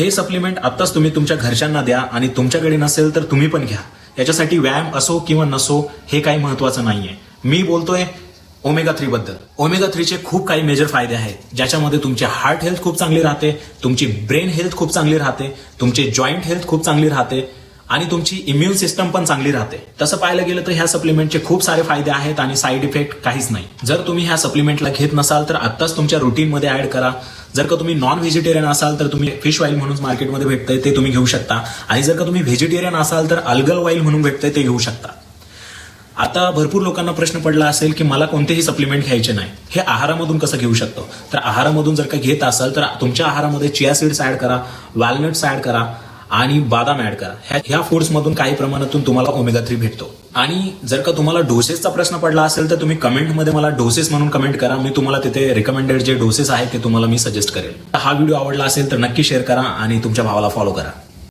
हे सप्लिमेंट आत्ताच तुम्ही तुमच्या घरच्यांना द्या आणि तुमच्याकडे नसेल तर तुम्ही पण घ्या. याच्यासाठी व्यायाम असो किंवा नसो हे काही महत्वाचं नाहीये. मी बोलतोय ओमेगा थ्री बद्दल. ओमेगा थ्रीचे खूप काही मेजर फायदे आहेत ज्याच्यामध्ये तुमचे हार्ट हेल्थ खूप चांगली राहते तुमची ब्रेन हेल्थ खूप चांगली राहते तुमची जॉईंट हेल्थ खूप चांगली राहते आणि तुमची इम्युन सिस्टम पण चांगली राहते. तसं पाहायला गेलं तर ह्या सप्लिमेंटचे खूप सारे फायदे आहेत आणि साईड इफेक्ट काहीच नाही. जर तुम्ही ह्या सप्लिमेंटला घेत नसाल तर आत्ताच तुमच्या रुटीनमध्ये ऍड करा. जर का तुम्ही नॉन व्हेजिटेरियन असाल तर तुम्ही फिश ऑइल म्हणून मार्केटमध्ये भेटतंय ते तुम्ही घेऊ शकता. आणि जर का तुम्ही व्हेजिटेरियन असाल तर अल्गल ऑइल म्हणून भेटतंय ते घेऊ शकता. आता भरपूर लोकांना प्रश्न पडला असेल की मला कोणतेही सप्लिमेंट घ्यायचे नाही. हे आहारामधून कसं घेऊ शकतो? तर आहारामधून जर का घेत असाल तर तुमच्या आहारामध्ये चिया सीड्स ऍड करा वॅलनट्स ऍड करा आणि बादाम ऍड करा. ह्या ह्या फूड्स काही प्रमाणातून तुम्हाला ओमेगा थ्री भेटतो. आणि जर का तुम्हाला डोसेसचा प्रश्न पडला असेल तर तुम्ही कमेंटमध्ये मला डोसेस म्हणून कमेंट करा. मी तुम्हाला तिथे रिकमेंडेड जे डोसेस आहेत ते तुम्हाला मी सजेस्ट करेल. हा व्हिडिओ आवडला असेल तर नक्की शेअर करा आणि तुमच्या भावाला फॉलो करा.